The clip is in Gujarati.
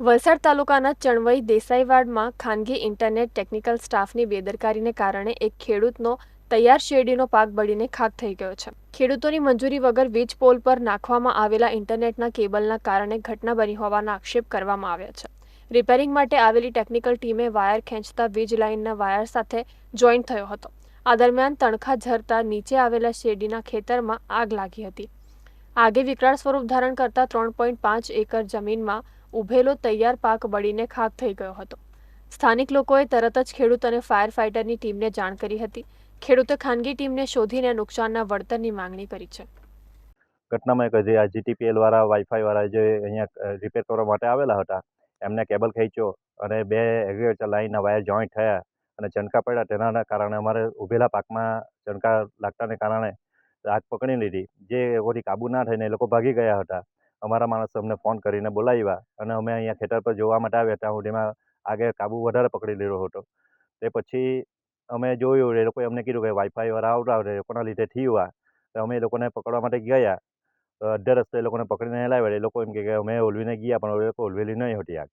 વલસાડ તાલુકાના ચણવઈ દેસાઈવાડમાં ખાનગી ઇન્ટરનેટ ટેકનિકલ સ્ટાફની બેદરકારીને કારણે એક ખેડૂતનો તૈયાર શેરડીનો પાક બળીને ખાક થઈ ગયો છે. ખેડૂતોની મંજૂરી વગર વીજ પોલ પર નાખવામાં આવેલા ઇન્ટરનેટના કેબલના કારણે ઘટના બની હોવાના આક્ષેપ કરવામાં આવ્યા છે. રિપેરિંગ માટે આવેલી ટેકનિકલ ટીમે વાયર ખેંચતા વીજ લાઇનના વાયર સાથે જોઈન્ટ થયો હતો. આ દરમિયાન તણખા ઝરતા નીચે આવેલા શેરડીના ખેતરમાં આગ લાગી હતી. આગે વિકરાળ સ્વરૂપ ધારણ કરતા ત્રણ પોઈન્ટ પાંચ એકર જમીનમાં ઉભેલો તૈયાર પાક બળીને ખાક થઈ ગયો હતો. સ્થાનિક લોકોએ તરત જ ખેડૂત અને ફાયર ફાઇટરની ટીમને જાણ કરી હતી. ખેડૂતે ખાનગી ટીમને શોધીને નુકસાનના વળતરની માંગણી કરી છે. ઘટનામાં એક જે આ જીટીપીએલ વાળા વાઈફાઈ વાળા જે અહીંયા રિપેર કરવા માટે આવેલા હતા, એમને કેબલ ખેંચ્યો અને બે એગ્રીકલ્ચર લાઇનના વાયર જોઈન્ટ થયા અને ચણકા પડ્યા. તેના કારણે અમારે ઊભેલા પાકમાં ચણકા લાગતાને કારણે આગ પકડી લીધી. જે એકોથી કાબુ ના થઈને એ લોકો ભાગી ગયા હતા. અમારા માણસો અમને ફોન કરીને બોલાવ્યા અને અમે અહીંયા ખેતર પર જોવા માટે આવ્યા ત્યાં સુધીમાં આગે કાબુ વધારે પકડી લીધો હતો. તે પછી અમે જોયું, એ લોકોએ અમને કીધું કે વાઈફાઈ વાળા હોય એ લોકોના લીધે થયું આ. તો અમે એ લોકોને પકડવા માટે ગયા. અડધે રસ્તે એ લોકોને પકડીને લાવ્યા એ લોકો એમ કે અમે ઓલવીને ગયા પણ એ લોકો ઓલવેલી નહીં હતી આગ.